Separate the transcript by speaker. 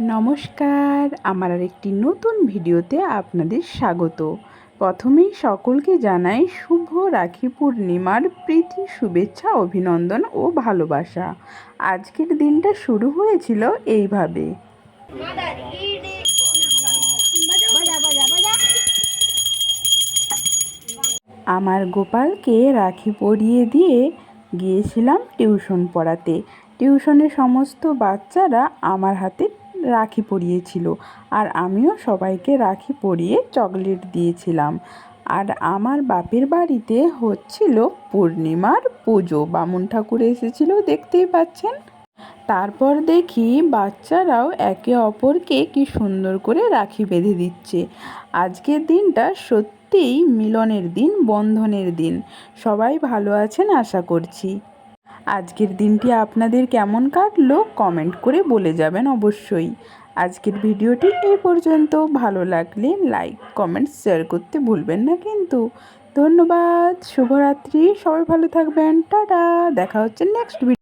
Speaker 1: নমস্কার, আমার আর একটি নতুন ভিডিওতে আপনাদের স্বাগত। প্রথমেই সকলকে জানাই শুভ রাখি পূর্ণিমার প্রীতি, শুভেচ্ছা, অভিনন্দন ও ভালোবাসা। আজকের দিনটা শুরু হয়েছিল এইভাবে। আমার গোপালকে রাখি পরিয়ে দিয়ে গিয়েছিলাম টিউশন পড়াতে। টিউশনের সমস্ত বাচ্চারা আমার হাতে রাখি পরিয়েছিল। আর আমিও সবাইকে রাখি পরিয়ে চকলেট দিয়েছিলাম। আর আমার বাপের বাড়িতে হচ্ছিল পূর্ণিমার পুজো। বামুন ঠাকুর এসেছিল, দেখতেই পাচ্ছেন? তারপর দেখি বাচ্চারাও একে অপরকে কি সুন্দর করে রাখি বেঁধে দিচ্ছে। আজকের দিনটা সত্যিই মিলনের দিন, বন্ধনের দিন। সবাই ভালো আছেন, আশা করছি। আজকের দিনটি আপনাদের কেমন কাটলো কমেন্ট করে বলে যাবেন অবশ্যই। আজকের ভিডিওটি এই পর্যন্ত। ভালো লাগলে লাইক, কমেন্ট, শেয়ার করতে ভুলবেন না কিন্তু। ধন্যবাদ, শুভরাত্রি, সবাই ভালো থাকবেন, টাটা, দেখা হচ্ছে নেক্সট ভিডিও